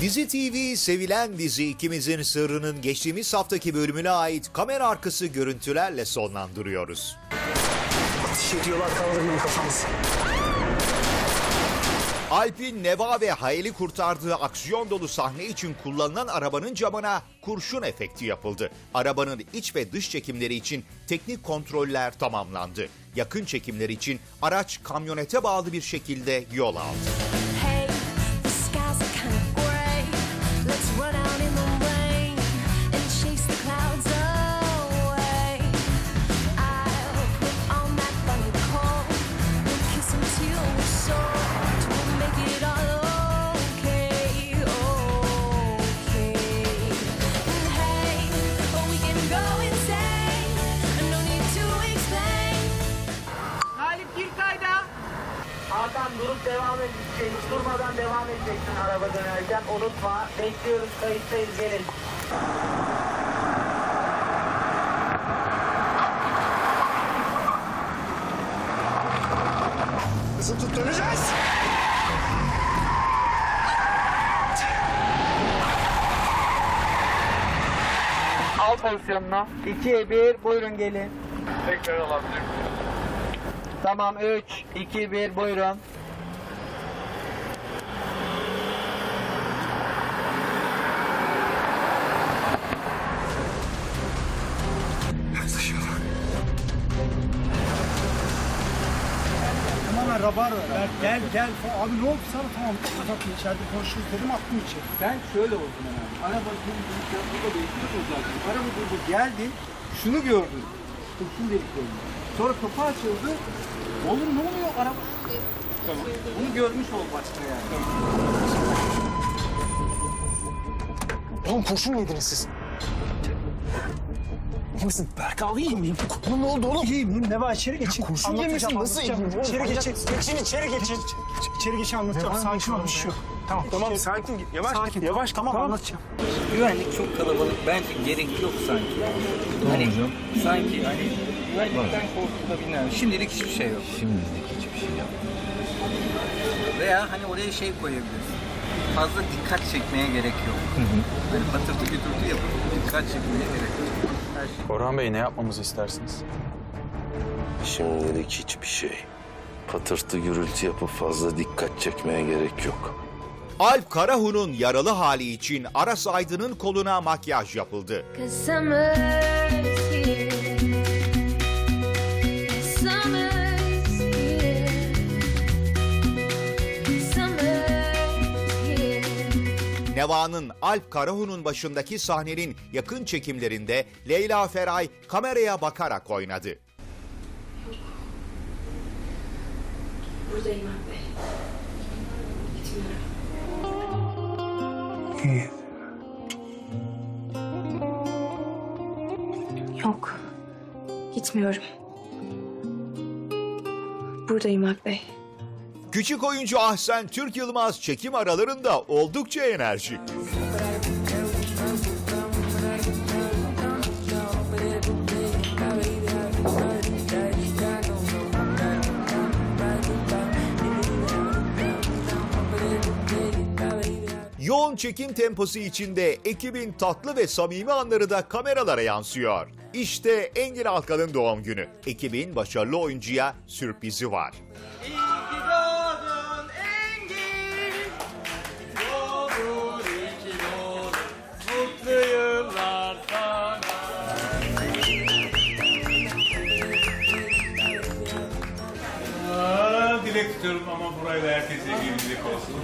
Dizi TV sevilen dizi ikimizin sırrının geçtiğimiz haftaki bölümüne ait kamera arkası görüntülerle sonlandırıyoruz. Ateş ediyorlar kaldırmayın kafanızı. Alp'in Neva ve Hayal'i kurtardığı aksiyon dolu sahne için kullanılan arabanın camına kurşun efekti yapıldı. Arabanın iç ve dış çekimleri için teknik kontroller tamamlandı. Yakın çekimler için araç kamyonete bağlı bir şekilde yol aldı. Durup devam edeceksin. Hiç durmadan devam edeceksin araba dönerken. Unutma. Bekliyoruz. Kayıttayız. Gelin. Hızı tut döneceğiz. Al pozisyonunu. 2, 1. Buyurun gelin. Tekrar alabilir Tamam 3, 2, 1. Buyurun. Tamamen rabar ver. Gel gel. Abi ne oldu sana tamam. Uzatma içeride konuşuruz dedim attım içeri. Ben şöyle oldum yani. Araba durdu, burada bekliyoruz zaten. Araba durdu, geldi. Şunu gördüm. Kurşun deliklerini. Sonra kapı açıldı. Oğlum ne oluyor araba? Tamam. Bunu görmüş ol başta yani. Oğlum kurşun yediniz siz? İyi misin? Berk abi iyi miyim? Ne oldu oğlum? İyiyim iyiyim. Ne var içeri geçin. kurşun yemişsin nasıl iyiyim? İçeri geçin. Geçin içeri geçin. İçeri geçin anlatacağım. Sakin ol bir şey yok. Tamam tamam sakin. Yavaş sakin. Yavaş tamam anlatacağım. Güvenlik çok kalabalık. Bence gerek yok sanki. Hani sanki hani güvenlikten korkulabilir. Şimdilik hiçbir şey yok. Şimdilik hiçbir şey yok. Veya hani oraya şey koyabilirsin. Fazla dikkat çekmeye gerek yok. Hani patırtı kütürtü yapıp dikkat çekmeye gerek yok. Orhan Bey ne yapmamızı istersiniz? Şimdilik hiçbir şey. Patırtı gürültü yapıp fazla dikkat çekmeye gerek yok. Alp Karahu'nun yaralı hali için Aras Aydın'ın koluna makyaj yapıldı. Cause Neva'nın Alp Karahu'nun başındaki sahnenin yakın çekimlerinde Leyla Feray kameraya bakarak oynadı. Buradayım abi. Gitmiyorum. İyi. Yok. Gitmiyorum. Buradayım Alp Bey. Küçük oyuncu Ahsen Türk Yılmaz çekim aralarında oldukça enerjik. Yoğun çekim temposu içinde ekibin tatlı ve samimi anları da kameralara yansıyor. İşte Engin Alkan'ın doğum günü. Ekibin başarılı oyuncuya sürprizi var. Mutlu dilek tutuyorum ama burayla herkese bir dilek olsun.